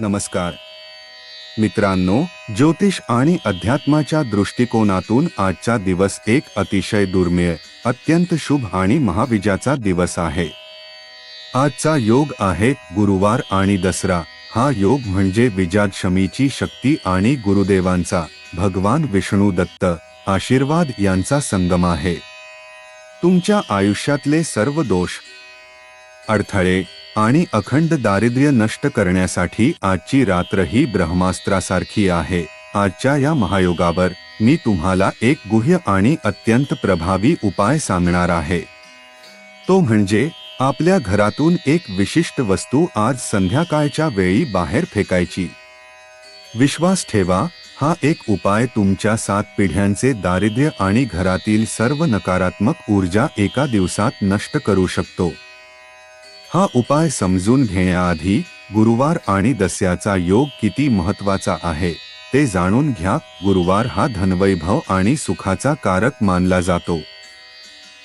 नमस्कार. मित्रांनो ज्योतिष आणि अध्यात्माच्या दृष्टिकोनातून आजचा दिवस एक अतिशय दुर्मिळ अत्यंत शुभ आणि महाविजाचा दिवस आहे. आजचा योग आहे गुरुवार आणि दसरा. हा योग म्हणजे विजादशमीची शक्ती आणि गुरुदेवांचा भगवान विष्णू दत्त आशीर्वाद यांचा संगम आहे. तुमच्या आयुष्यातले सर्व दोष अडथळे आणि अखंड दारिद्र्य नष्ट करण्यासाठी आजची रात्र ही ब्रह्मास्त्रासारखी आहे. आजच्या या महायोगावर मी तुम्हाला एक गुह्य आणि अत्यंत प्रभावी उपाय सांगणार आहे. तो म्हणजे आपल्या घरातून एक विशिष्ट वस्तू आज संध्याकाळच्या वेळी बाहेर फेकायची. विश्वास ठेवा हा एक उपाय तुमच्या सात पिढ्यांचे दारिद्र्य आणि घरातील सर्व नकारात्मक ऊर्जा एका दिवसात नष्ट करू शकतो. हा उपाय समजून घेण्याआधी गुरुवार आणि दस्याचा योग किती महत्त्वाचा आहे ते जाणून घ्या. गुरुवार हा धनवैभव आणि सुखाचा कारक मानला जातो.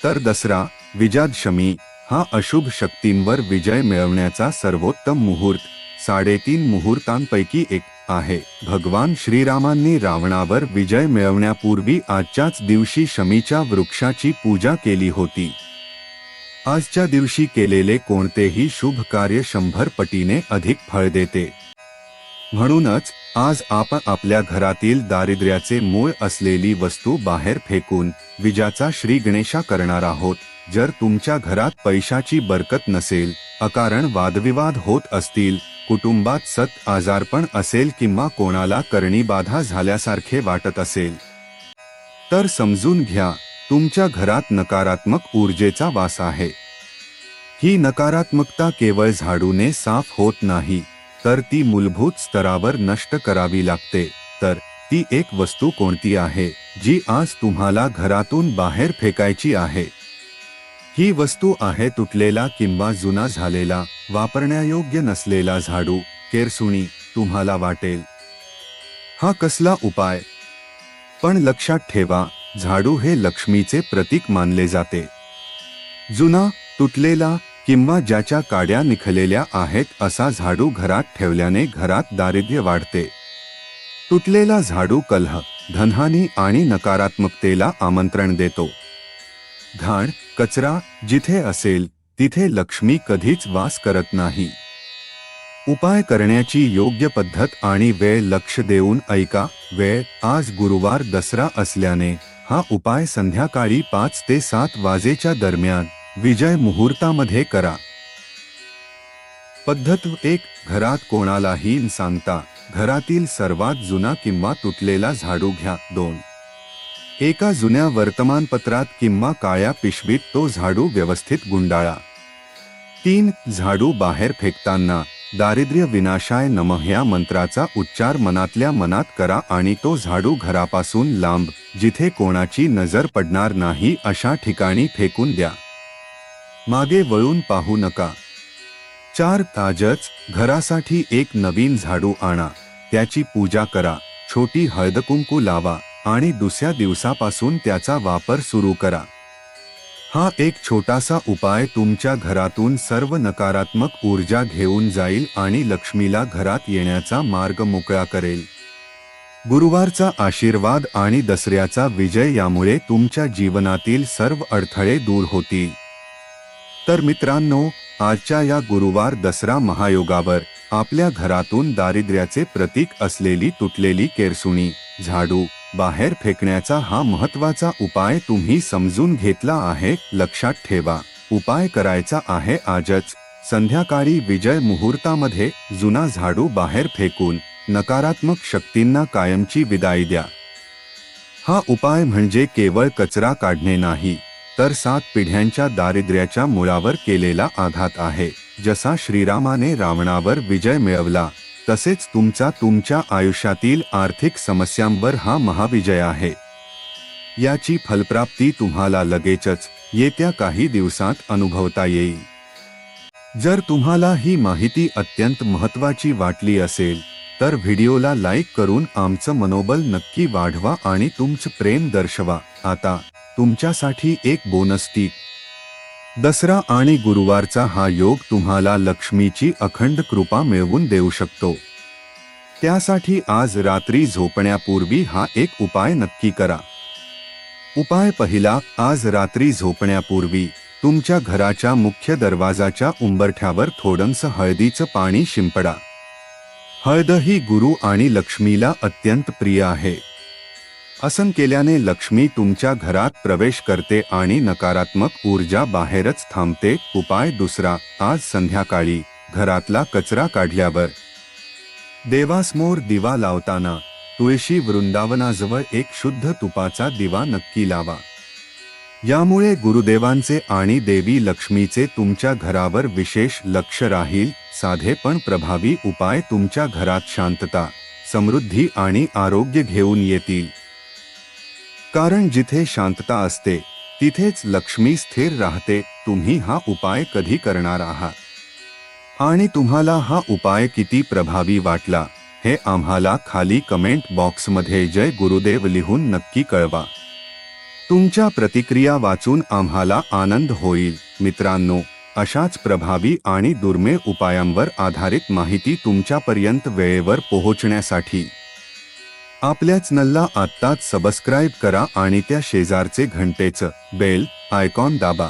तर दसरा विजादशमी हा अशुभ शक्तींवर विजय मिळवण्याचा सर्वोत्तम मुहूर्त साडेतीन मुहूर्तांपैकी एक आहे. भगवान श्रीरामांनी रावणावर विजय मिळवण्यापूर्वी आजच्याच दिवशी शमीच्या वृक्षाची पूजा केली होती. आजच्या दिवशी केलेले कोणतेही शुभ कार्य शंभर पटीने अधिक फळ देते. म्हणूनच आज आपण आपल्या घरातील दारिद्र्याचे मूळ असलेली वस्तू बाहेर फेकून विजाचा श्री गणेशा करणार आहोत. जर तुमच्या घरात पैशाची बरकत नसेल अकारण वादविवाद होत असतील कुटुंबात सत आजारपण असेल किंवा कोणाला करणी बाधा झाल्यासारखे वाटत असेल. तर समजून घ्या तुमच्या घरात नकारात्मक ऊर्जेचा वास आहे. ही नकारात्मकता केवळ झाडूने साफ होत नाही तर ती मूलभूत स्तरावर नष्ट करावी लागते तर ती एक वस्तू कोणती आहे जी आज तुम्हाला घरातून बाहेर फेकायची आहे? ही वस्तू आहे तुटलेला किंवा जुना झालेला वापरण्यायोग्य नसलेला झाडू केरसुणी तुम्हाला वाटेल. हा कसला उपाय? पण लक्षात ठेवा झाडू हे लक्ष्मीचे प्रतीक मानले जाते. जुना तुटलेला किंवा ज्याच्या काड्या निखलेल्या आहेत असा झाडू घरात ठेवल्याने घरात दारिद्र्य वाढते. तुटलेला झाडू कलह धनहानी आणि नकारात्मकतेला आमंत्रण देतो. घाण कचरा जिथे असेल तिथे लक्ष्मी कधीच वास करत नाही. उपाय करण्याची योग्य पद्धत आणि वेळ लक्ष देऊन ऐका वेळ आज गुरुवार दसरा असल्याने हा उपाय संध्याकाळी पाच ते सात वाजेच्या दरम्यान विजय मुहूर्तामध्ये करा. पद्धत एक घरात कोणालाही सांगता घरातील सर्वात जुना किंवा तुटलेला झाडू घ्या. दोन एका जुन्या वर्तमानपत्रात किंवा काळ्या पिशवीत तो झाडू व्यवस्थित गुंडाळा. तीन झाडू बाहेर फेकताना दारिद्र्य विनाशाय नमः ह्या मंत्राचा उच्चार मनातल्या मनात करा आणि तो झाडू घरापासून लांब जिथे कोणाची नजर पडणार नाही अशा ठिकाणी फेकून द्या. मागे वळून पाहू नका. चार ताजच घरासाठी एक नवीन झाडू आणा. त्याची पूजा करा. छोटी हळदकुंकू लावा. आणि दुसऱ्या दिवसापासून त्याचा वापर सुरू करा. हा एक छोटासा उपाय तुमच्या घरातून सर्व नकारात्मक ऊर्जा घेऊन जाईल आणि लक्ष्मीला घरात येण्याचा मार्ग मोकळा करेल. गुरुवारचा आशीर्वाद आणि दसऱ्याचा विजय यामुळे तुमच्या जीवनातील सर्व अडथळे दूर होतील. तर मित्रांनो आजच्या या गुरुवार दसरा महायोगावर आपल्या घरातून दारिद्र्याचे प्रतीक असलेली तुटलेली केरसुणी झाडू बाहेर फेकण्याचा हा महत्त्वाचा उपाय तुम्ही समजून घेतला आहे लक्षात ठेवा. उपाय करायचा आहे आजच. संध्याकाळी विजय मुहूर्तामध्ये जुना झाडू बाहेर फेकून नकारात्मक शक्तींना कायमची विदाई द्या. हा उपाय म्हणजे केवळ कचरा काढणे नाही तर सात पिढ्यांच्या दारिद्र्याच्या मुळावर केलेला आघात आहे. जसा श्रीरामाने रावणावर विजय मिळवला तसेच तुमचा तुमच्या आयुष्यातील आर्थिक समस्यांवर हा महाविजय आहे. याची फलप्राप्ती तुम्हाला लगेचच येत्या काही दिवसात अनुभवता येईल. जर तुम्हाला ही माहिती अत्यंत महत्वाची वाटली असेल तर व्हिडिओला लाईक करून आमचं मनोबल नक्की वाढवा आणि तुमचं प्रेम दर्शवा. आता तुमच्यासाठी एक बोनस टीप. दसरा आणि गुरुवारचा हा योग तुम्हाला लक्ष्मीची अखंड कृपा मिळवून देऊ शकतो. त्यासाठी आज रात्री झोपण्यापूर्वी हा एक उपाय नक्की करा. उपाय पहिला आज रात्री झोपण्यापूर्वी तुमच्या घराच्या मुख्य दरवाजाच्या उंबरठ्यावर थोडंसं हळदीचं पाणी शिंपडा. हळद ही गुरु आणि लक्ष्मीला अत्यंत प्रिय आहे. असन केल्याने लक्ष्मी तुमच्या घरात प्रवेश करते आणि नकारात्मक ऊर्जा बाहेरच थांबते. उपाय दुसरा आज संध्याकाळी घरातला कचरा काढल्यावर. देवासमोर दिवा लावताना तुळशी वृंदावनाजवळ एक शुद्ध तुपाचा दिवा नक्की लावा. यामुळे गुरुदेवांचे आणि देवी लक्ष्मीचे तुमच्या घरावर विशेष लक्ष राहील. साधे पण प्रभावी उपाय तुमच्या घरात शांतता समृद्धी आणि आरोग्य घेऊन येतील. कारण जिथे शांतता असते तिथेच लक्ष्मी स्थिर राहते तुम्ही हा उपाय कधी करणार आहात? आणि तुम्हाला हा उपाय किती प्रभावी वाटला हे आम्हाला खाली कमेंट बॉक्समध्ये जय गुरुदेव लिहून नक्की कळवा. तुमच्या प्रतिक्रिया वाचून आम्हाला आनंद होईल. मित्रांनो अशाच प्रभावी आणि दुर्मिळ उपायांवर आधारित माहिती तुमच्यापर्यंत वेळेवर पोहोचण्यासाठी आपल्याच नल्ला आत्ताच सबस्क्राईब करा आणि त्या शेजारचे घंटेचं बेल आयकॉन दाबा.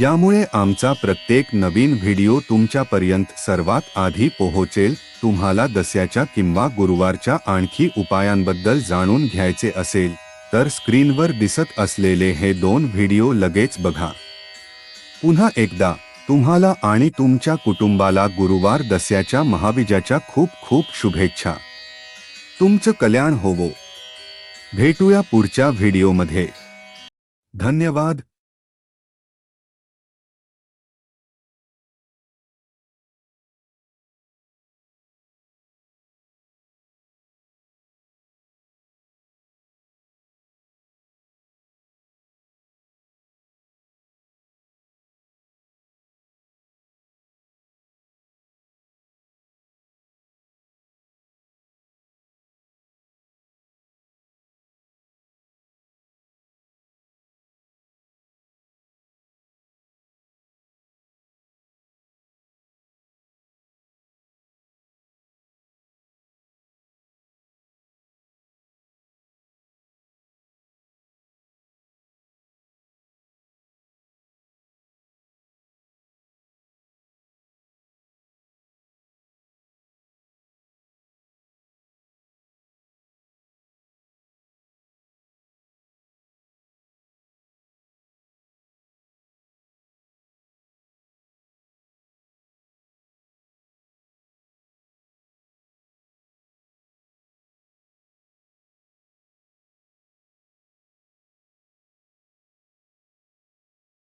यामुळे आमचा प्रत्येक नवीन व्हिडिओ तुमच्यापर्यंत सर्वात आधी पोहोचेल तुम्हाला दस्याच्या किंवा गुरुवारच्या आणखी उपायांबद्दल जाणून घ्यायचे असेल तर स्क्रीनवर दिसत असलेले हे दोन व्हिडिओ लगेच बघा. पुन्हा एकदा तुम्हाला आणि तुमच्या कुटुंबाला गुरुवार दस्याच्या महाविजाच्या खूप खूप शुभेच्छा. तुमचं कल्याण होवो. भेटूया पुढच्या व्हिडिओमध्ये. धन्यवाद.